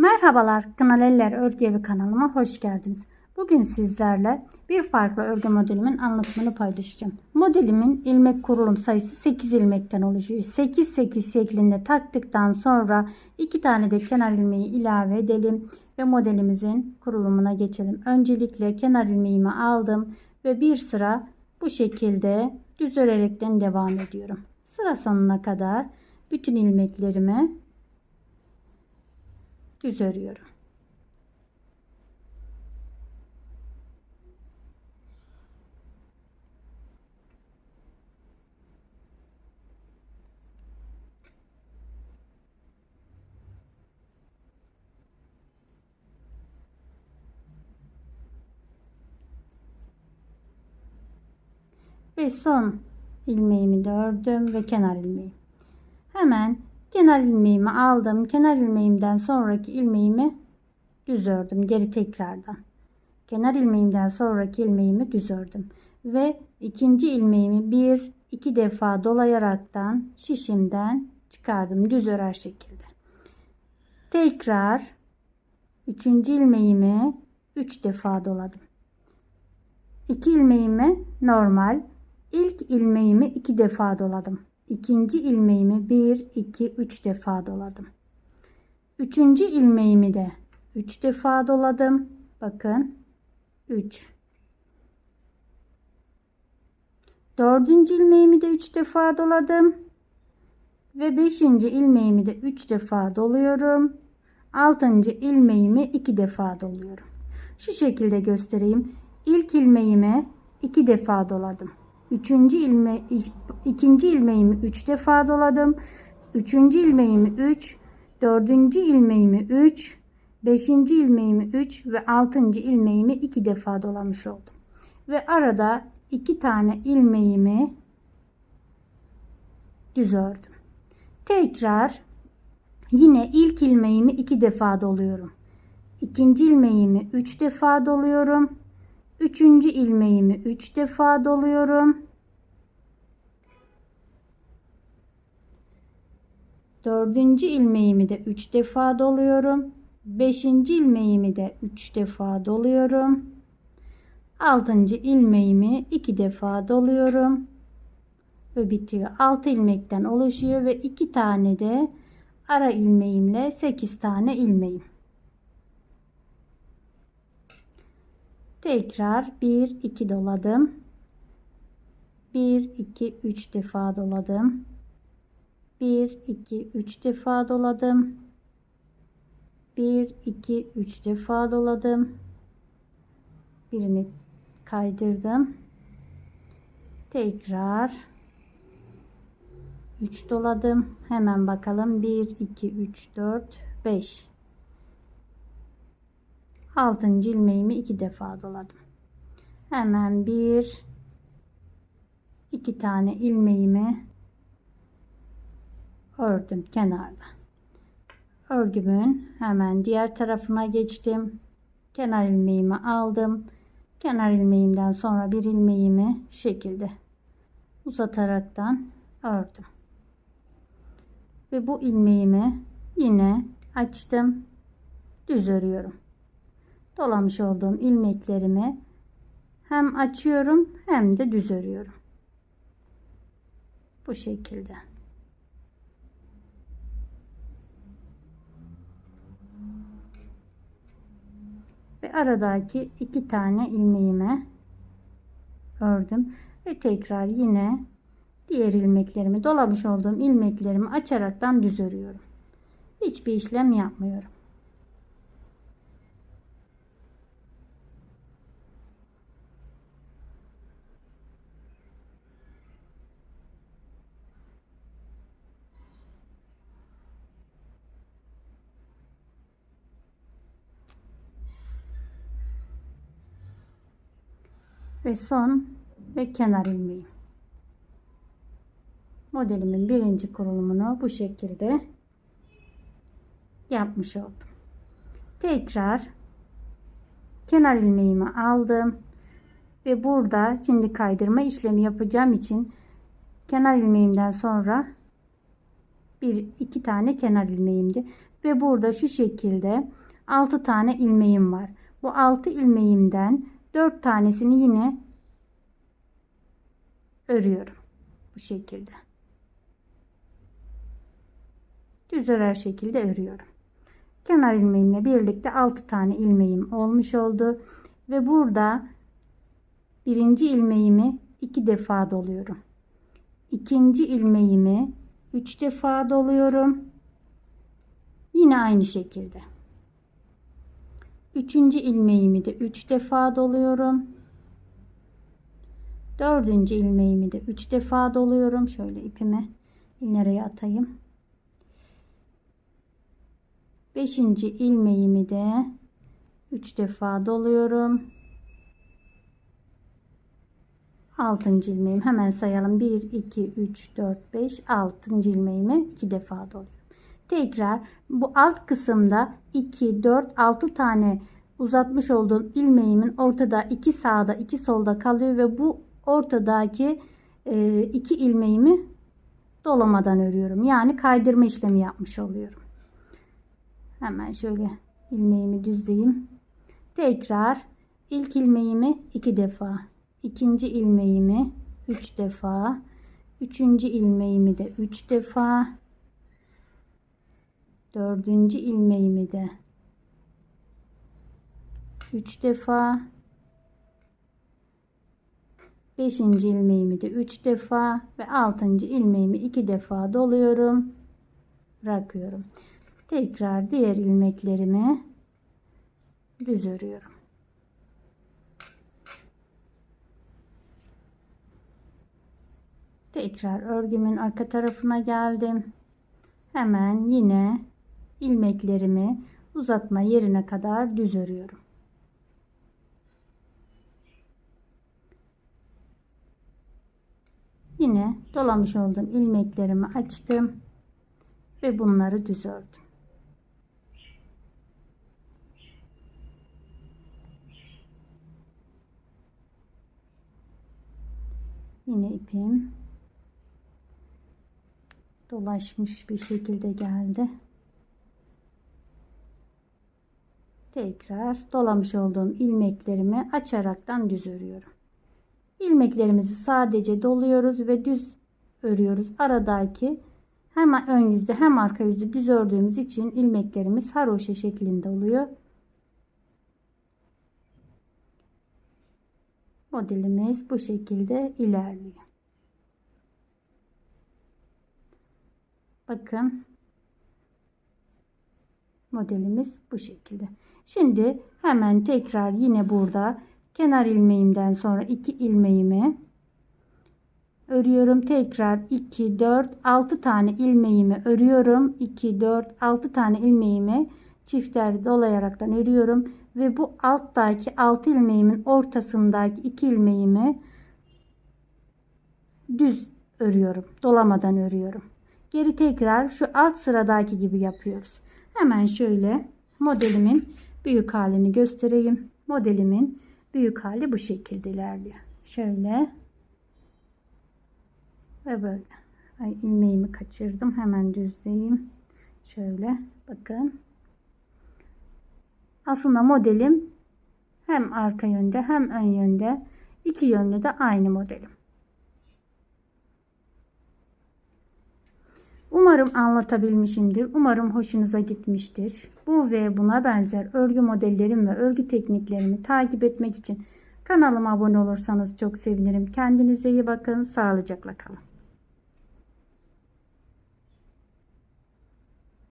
Merhabalar Kınal Eller Örgü Evi kanalıma hoş geldiniz. Bugün sizlerle bir farklı örgü modelimin anlatımını paylaşacağım. Modelimin ilmek kurulum sayısı 8 ilmekten oluşuyor. 8-8 şeklinde taktıktan sonra 2 tane de kenar ilmeği ilave edelim ve modelimizin kurulumuna geçelim. Öncelikle kenar ilmeğimi aldım ve bir sıra bu şekilde düz örerekten devam ediyorum. Sıra sonuna kadar bütün ilmeklerimi düz örüyorum. Ve son ilmeğimi de ördüm ve kenar ilmeği. Hemen kenar ilmeğimi aldım. Kenar ilmeğimden sonraki ilmeğimi düz ördüm. Geri tekrardan. Kenar ilmeğimden sonraki ilmeğimi düz ördüm. Ve ikinci ilmeğimi bir iki defa dolayaraktan şişimden çıkardım. Düz örer şekilde. Tekrar üçüncü ilmeğimi üç defa doladım. İki ilmeğimi normal. ilk ilmeğimi iki defa doladım. İkinci ilmeğimi 1, 2, 3 defa doladım. Üçüncü ilmeğimi de 3 defa doladım. Bakın 3. Dördüncü ilmeğimi de 3 defa doladım. Ve beşinci ilmeğimi de 3 defa doluyorum. Altıncı ilmeğimi 2 defa doluyorum. Şu şekilde göstereyim. İlk ilmeğimi 2 defa doladım. Üçüncü ilme, ikinci ilmeğimi 3 defa doladım. Üçüncü ilmeğimi 3, dördüncü ilmeğimi 3, beşinci ilmeğimi 3 ve altıncı ilmeğimi 2 defa dolamış oldum. Ve arada iki tane ilmeğimi düz ördüm. Tekrar yine ilk ilmeğimi 2 defa doluyorum. İkinci ilmeğimi 3 defa doluyorum. Üçüncü ilmeğimi 3 defa doluyorum. Dördüncü ilmeğimi de 3 defa doluyorum. Beşinci ilmeğimi de 3 defa doluyorum. Altıncı ilmeğimi 2 defa doluyorum. Ve bitiyor. 6 ilmekten oluşuyor ve 2 tane de ara ilmeğimle 8 tane ilmeğim. Tekrar 1 2 doladım. 1 2 3 defa doladım. 1 2 3 defa doladım. 1 2 3 defa doladım. Birini kaydırdım. Tekrar 3 doladım. Hemen bakalım. 1 2 3 4 5 6. ilmeğimi iki defa doladım. Hemen bir iki tane ilmeğimi ördüm kenarda. Örgümün hemen diğer tarafına geçtim. Kenar ilmeğimi aldım. Kenar ilmeğimden sonra bir ilmeğimi şu şekilde uzataraktan ördüm. Ve bu ilmeğimi yine açtım. Düz örüyorum dolamış olduğum ilmeklerimi hem açıyorum hem de düz örüyorum. Bu şekilde. Ve aradaki iki tane ilmeğime ördüm ve tekrar yine diğer ilmeklerimi dolamış olduğum ilmeklerimi açaraktan düz örüyorum. Hiçbir işlem yapmıyorum. Ve son ve kenar ilmeği. Modelimin birinci kurulumunu bu şekilde yapmış oldum. Tekrar kenar ilmeğimi aldım ve burada şimdi kaydırma işlemi yapacağım için kenar ilmeğimden sonra bir iki tane kenar ilmeğimdi. Ve burada şu şekilde 6 tane ilmeğim var. Bu 6 ilmeğimden 4 tanesini yine örüyorum. Bu şekilde. Düz örer şekilde örüyorum. Kenar ilmeğimle birlikte 6 tane ilmeğim olmuş oldu. Ve burada birinci ilmeğimi 2 defa doluyorum. İkinci ilmeğimi 3 defa doluyorum. Yine aynı şekilde. Üçüncü ilmeğimi de 3 defa doluyorum. Dördüncü ilmeğimi de 3 defa doluyorum. Şöyle ipimi nereye atayım. Beşinci ilmeğimi de 3 defa doluyorum. Altıncı ilmeğim hemen sayalım. 1, 2, 3, 4, 5, altıncı ilmeğimi 2 defa doluyorum. Tekrar bu alt kısımda 2, 4, 6 tane uzatmış olduğum ilmeğimin ortada 2 sağda 2 solda kalıyor ve bu ortadaki e, iki ilmeğimi dolamadan örüyorum. Yani kaydırma işlemi yapmış oluyorum. Hemen şöyle ilmeğimi düzleyeyim. Tekrar ilk ilmeğimi iki defa, ikinci ilmeğimi üç defa, üçüncü ilmeğimi de üç defa, dördüncü ilmeğimi de üç defa, beşinci ilmeğimi de üç defa ve altıncı ilmeğimi iki defa doluyorum, bırakıyorum. Tekrar diğer ilmeklerimi düz örüyorum. Tekrar örgümün arka tarafına geldim. Hemen yine ilmeklerimi uzatma yerine kadar düz örüyorum. Yine dolamış olduğum ilmeklerimi açtım ve bunları düz ördüm. Yine ipim dolaşmış bir şekilde geldi. Tekrar dolamış olduğum ilmeklerimi açaraktan düz örüyorum. İlmeklerimizi sadece doluyoruz ve düz örüyoruz. Aradaki hem ön yüzde hem arka yüzde düz ördüğümüz için ilmeklerimiz haroşa şeklinde oluyor. Modelimiz bu şekilde ilerliyor. Bakın modelimiz bu şekilde. Şimdi hemen tekrar yine burada kenar ilmeğimden sonra iki ilmeğimi örüyorum. Tekrar 2 4 6 tane ilmeğimi örüyorum. 2 4 6 tane ilmeğimi çiftler dolayaraktan örüyorum ve bu alttaki 6 ilmeğimin ortasındaki 2 ilmeğimi düz örüyorum. Dolamadan örüyorum. Geri tekrar şu alt sıradaki gibi yapıyoruz. Hemen şöyle modelimin büyük halini göstereyim. Modelimin büyük hali bu şekilde ilerliyor. Şöyle ve böyle. Ay ilmeğimi kaçırdım. Hemen düzleyeyim. Şöyle bakın. Aslında modelim hem arka yönde hem ön yönde iki yönlü de aynı modelim. Umarım anlatabilmişimdir. Umarım hoşunuza gitmiştir. Bu ve buna benzer örgü modellerim ve örgü tekniklerimi takip etmek için kanalıma abone olursanız çok sevinirim. Kendinize iyi bakın. Sağlıcakla kalın.